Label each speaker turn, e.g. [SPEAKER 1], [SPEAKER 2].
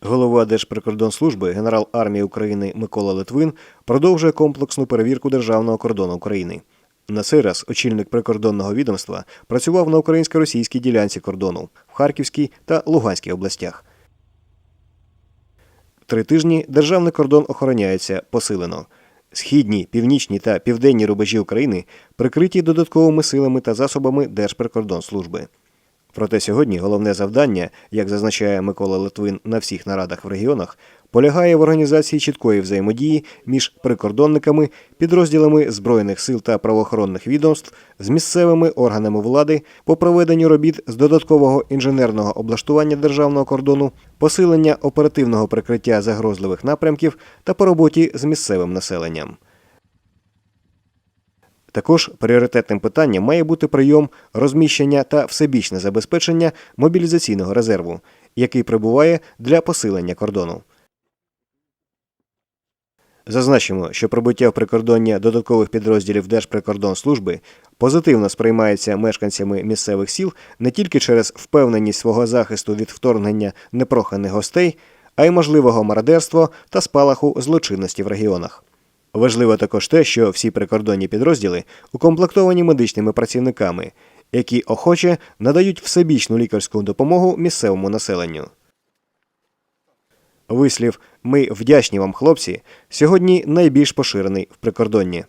[SPEAKER 1] Голова Держприкордонслужби, генерал армії України Микола Литвин продовжує комплексну перевірку державного кордону України. На цей раз очільник прикордонного відомства працював на українсько-російській ділянці кордону в Харківській та Луганській областях. Три тижні державний кордон охороняється посилено. Східні, північні та південні рубежі України прикриті додатковими силами та засобами Держприкордонслужби. Проте сьогодні головне завдання, як зазначає Микола Литвин на всіх нарадах в регіонах, полягає в організації чіткої взаємодії між прикордонниками, підрозділами збройних сил та правоохоронних відомств з місцевими органами влади по проведенню робіт з додаткового інженерного облаштування державного кордону, посилення оперативного прикриття загрозливих напрямків та по роботі з місцевим населенням. Також пріоритетним питанням має бути прийом, розміщення та всебічне забезпечення мобілізаційного резерву, який прибуває для посилення кордону. Зазначимо, що прибуття в прикордоння додаткових підрозділів Держприкордонслужби позитивно сприймається мешканцями місцевих сіл не тільки через впевненість свого захисту від вторгнення непроханих гостей, а й можливого мародерства та спалаху злочинності в регіонах. Важливо також те, що всі прикордонні підрозділи укомплектовані медичними працівниками, які охоче надають всебічну лікарську допомогу місцевому населенню. Вислів Ми вдячні вам, хлопці, сьогодні найбільш поширений в прикордонні.